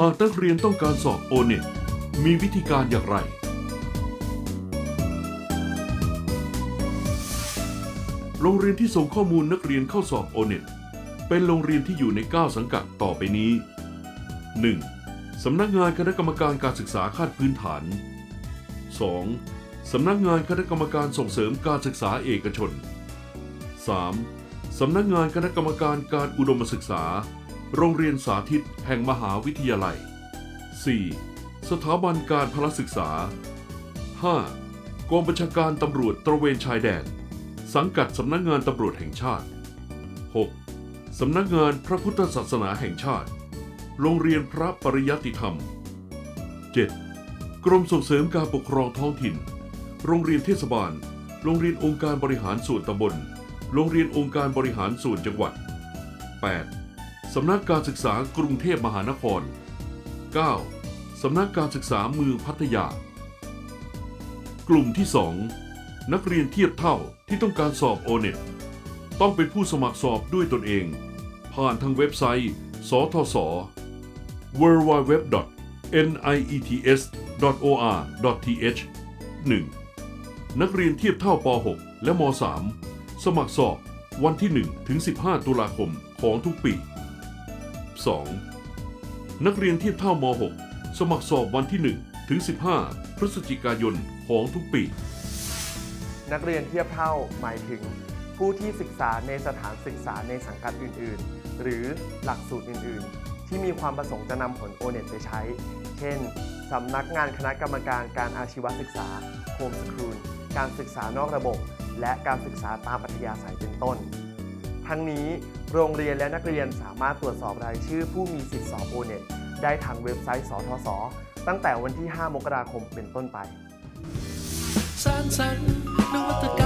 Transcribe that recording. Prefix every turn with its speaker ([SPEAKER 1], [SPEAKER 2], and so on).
[SPEAKER 1] หากนักเรียนต้องการสอบโอเน็ตมีวิธีการอย่างไร โรงเรียนที่ส่งข้อมูลนักเรียนเข้าสอบโอเน็ตเป็นโรงเรียนที่อยู่ใน 9 สังกัดต่อไปนี้ 1. สำนักงานคณะกรรมการการศึกษาขั้นพื้นฐาน 2. สำนักงานคณะกรรมการส่งเสริมการศึกษาเอกชน 3. สำนักงานคณะกรรมการการอุดมศึกษา โรงเรียนสาธิตแห่งมหาวิทยาลัย 4. สถาบันการพลศึกษา 5. กองบัญชาการตำรวจตระเวนชายแดน สังกัดสำนักงานตำรวจแห่งชาติ 6. สำนักงานพระพุทธศาสนาแห่งชาติ โรงเรียนพระปริยัติธรรม 7. กรมส่งเสริมการปกครองท้องถิ่น โรงเรียนเทศบาล โรงเรียนองค์การบริหารส่วนตำบล โรงเรียนองค์การบริหารส่วนจังหวัด 8. สำนักการศึกษากรุงเทพมหานคร 9. สำนักการศึกษาเมืองพัทยา กลุ่มที่ 2 นักเรียนเทียบเท่าที่ต้องการสอบโอเน็ตต้องเป็นผู้สมัครสอบด้วยตนเอง ผ่านทางเว็บไซต์ สทศ www.niets.or.th 1. นักเรียนเทียบเท่าป .6 และม .3 สมัครสอบวันที่ 1 ถึง 15 ตุลาคมของทุกปี 2. นักเรียนเทียบเท่าม .6 สมัครสอบวันที่ 1 ถึง 15 พฤศจิกายนของทุกปี
[SPEAKER 2] นักเรียนเทียบเท่าหมายถึง ผู้ที่ศึกษาในสถานศึกษาในสังกัดอื่น ๆ หรือหลักสูตรอื่น ๆ ที่มีความประสงค์จะนำผล o n e t ไปใช้ เช่นสำนักงานคณะกรรมการการอาชีวศึกษาโฮมสคูลการศึกษานอกระบบ และการศึกษาตามอัธยาศัยเป็นต้น ทั้งนี้ โรงเรียนและนักเรียนสามารถตรวจสอบรายชื่อผู้มีสิทธิ์สอบโอเน็ตได้ทางเว็บไซต์สทศตั้งแต่วันที่ 5 มกราคมเป็นต้นไป
[SPEAKER 3] สร้างสรรค์นวัตกรรม